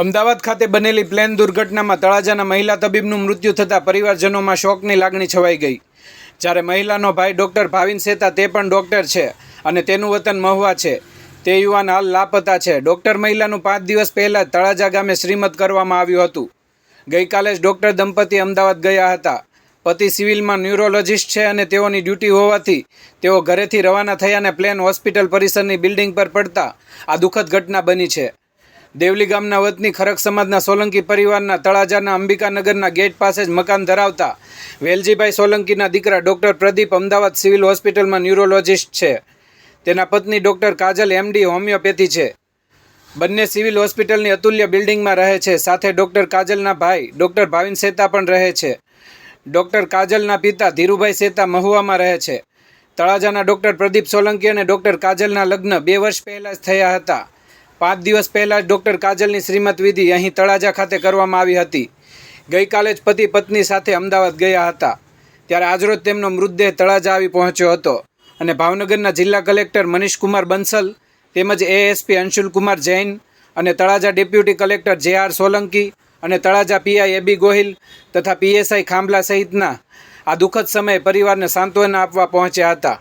અમદાવાદ ખાતે બનેલી પ્લેન દુર્ઘટનામાં તળાજાના મહિલા તબીબનું મૃત્યુ થતાં પરિવારજનોમાં શોકની લાગણી છવાઈ ગઈ. જ્યારે મહિલાનો ભાઈ ડૉક્ટર ભાવિન સેતા તે પણ ડૉક્ટર છે અને તેનું વતન મહુવા છે. તે યુવાન હાલ લાપતા છે. ડૉક્ટર મહિલાનું પાંચ દિવસ પહેલાં તળાજા ગામે શ્રીમત કરવામાં આવ્યું હતું. ગઈકાલે જ ડૉક્ટર દંપતી અમદાવાદ ગયા હતા. પતિ સિવિલમાં ન્યુરોલોજિસ્ટ છે અને તેઓની ડ્યુટી હોવાથી તેઓ ઘરેથી રવાના થયા અને પ્લેન હોસ્પિટલ પરિસરની બિલ્ડિંગ પર પડતા આ દુઃખદ ઘટના બની છે. દેવલી ગામના વતની ખરક સમાજના સોલંકી પરિવારના તળાજાના અંબિકાનગરના ગેટ પાસે જ મકાન ધરાવતા વેલજીભાઈ સોલંકીના દીકરા ડૉક્ટર પ્રદીપ અમદાવાદ સિવિલ હોસ્પિટલમાં ન્યુરોલોજિસ્ટ છે. તેના પત્ની ડૉક્ટર કાજલ એમડી હોમિયોપેથી છે. બંને સિવિલ હોસ્પિટલની અતુલ્ય બિલ્ડિંગમાં રહે છે. સાથે ડૉક્ટર કાજલના ભાઈ, ડૉક્ટર ભાવિન સેતા પણ રહે છે. ડૉક્ટર કાજલના પિતા ધીરુભાઈ સેતા મહુવામાં રહે છે. તળાજાના ડૉક્ટર પ્રદીપ સોલંકી અને ડૉક્ટર કાજલના લગ્ન બે વર્ષ પહેલાં જ થયા હતા. પાંચ દિવસ પહેલાં જ ડૉક્ટર કાજલની શ્રીમત વિધિ અહીં તળાજા ખાતે કરવામાં આવી હતી. ગઈકાલે જ પતિ પત્ની સાથે અમદાવાદ ગયા હતા. ત્યારે આજરોજ તેમનો મૃતદેહ તળાજા આવી પહોંચ્યો હતો અને ભાવનગરના જિલ્લા કલેક્ટર મનીષકુમાર બંસલ તેમજ એએસપી અંશુલકુમાર જૈન અને Talaja deputy collector J R Solanki અને તળાજા પીઆઈ એબી ગોહિલ તથા પીએસઆઈ ખાંભલા સહિતના આ દુઃખદ સમયે પરિવારને સાંત્વના આપવા પહોંચ્યા હતા.